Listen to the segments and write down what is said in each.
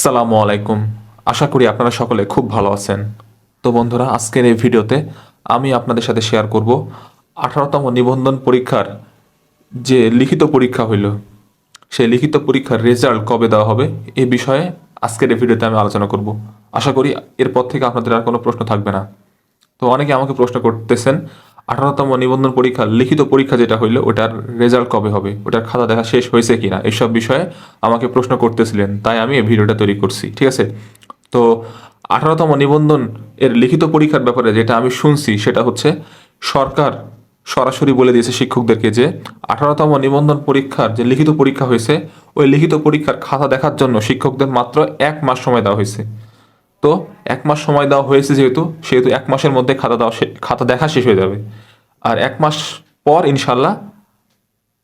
আসসালামু আলাইকুম। আশা করি আপনারা সকলে খুব ভালো আছেন। তো বন্ধুরা, আজকের এই ভিডিওতে আমি আপনাদের সাথে শেয়ার করব আঠারোতম নিবন্ধন পরীক্ষার যে লিখিত পরীক্ষা হইল, সেই লিখিত পরীক্ষার রেজাল্ট কবে দেওয়া হবে এ বিষয়ে আজকের এই ভিডিওতে আমি আলোচনা করব। আশা করি এরপর থেকে আপনাদের আর কোনো প্রশ্ন থাকবে না। তো অনেকে আমাকে প্রশ্ন করতেছেন আঠারোতম নিবন্ধন পরীক্ষা, লিখিত পরীক্ষা যেটা হইল, ওটার রেজাল্ট কবে হবে? ওটার খাতা দেখা শেষ হয়েছে কিনা? এইসব বিষয়ে আমাকে প্রশ্ন করতেছিলেন, তাই আমি এই ভিডিওটা তৈরি করছি, ঠিক আছে? তো আঠারোতম নিবন্ধন এর লিখিত পরীক্ষার ব্যাপারে যেটা আমি শুনছি, সেটা হচ্ছে সরকার সরাসরি বলে দিয়েছে শিক্ষকদেরকে যে আঠারোতম নিবন্ধন পরীক্ষার যে লিখিত পরীক্ষা হয়েছে, ওই লিখিত পরীক্ষার খাতা দেখার জন্য শিক্ষকদের মাত্র এক মাস সময় দেওয়া হয়েছে। তো এক মাস সময় দেওয়া হয়েছে যেহেতু, সেহেতু এক মাসের মধ্যে খাতা দেওয়া খাতা দেখা শেষ হয়ে যাবে। আর এক মাস পর ইনশাল্লাহ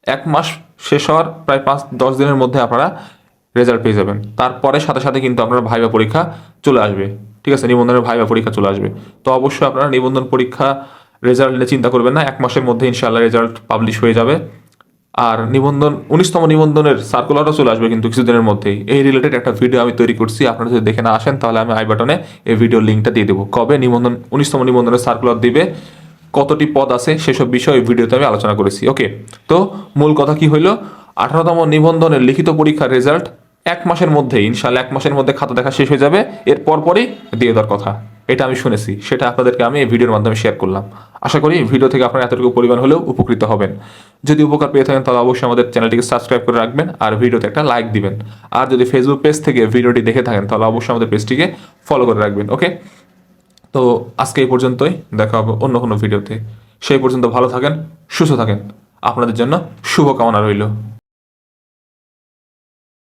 এক মাস শেষ হওয়ার প্রায় পাঁচ, দশ দিনের মধ্যে আপনারা রেজাল্ট পেয়ে যাবেন। তারপরে সাথে সাথে কিন্তু আপনার ভাইবা পরীক্ষা চলে আসবে। ঠিক আছে? নিবন্ধনের ভাইবা পরীক্ষা চলে আসবে। তো অবশ্যই আপনারা নিবন্ধন পরীক্ষা রেজাল্ট নিয়ে চিন্তা করবেন না। এক মাসের মধ্যে ইনশাল্লাহ রেজাল্ট পাবলিশ হয়ে যাবে। আর নিবন্ধন, উনিশতম নিবন্ধনের সার্কুলারও চলে আসবে কিন্তু কিছুদিনের মধ্যেই। এই রিলেটেড একটা ভিডিও আমি তৈরি করছি, আপনারা যদি দেখে না আসেন, তাহলে আমি আই বাটনে এই ভিডিওর লিঙ্কটা দিয়ে দেবো। কবে নিবন্ধন, উনিশতম নিবন্ধনের সার্কুলার দিবে, কতটি পদ আছে, সেসব বিষয়ে ভিডিওতে আমি আলোচনা করেছি ওকে তো মূল কথা কি হইল? আঠারোতম নিবন্ধনের লিখিত পরীক্ষার রেজাল্ট এক মাসের মধ্যে ইনশাল্লাহ এক মাসের মধ্যে খাতা দেখা শেষ হয়ে যাবে, এর পরপরই দিয়ে দেওয়ার কথা। এটা আমি শুনেছি, সেটা আপনাদেরকে আমি এই ভিডিওর মাধ্যমে শেয়ার করলাম। আশা করি ভিডিও থেকে আপনারা এতটুকু পরিমাণ হলেও উপকৃত হবেন। যদি উপকার পেয়ে থাকেন তাহলে অবশ্যই আমাদের চ্যানেলটিকে সাবস্ক্রাইব করে রাখবেন আর ভিডিওতে একটা লাইক দিবেন। আর যদি ফেসবুক পেজ থেকে ভিডিওটি দেখে থাকেন তাহলে অবশ্যই আমাদের পেজটিকে ফলো করে রাখবেন ওকে তো আজকে এই পর্যন্তই, দেখা হবে অন্য কোনো ভিডিওতে। সেই পর্যন্ত ভালো থাকেন, সুস্থ থাকেন। আপনাদের জন্য শুভকামনা রইল।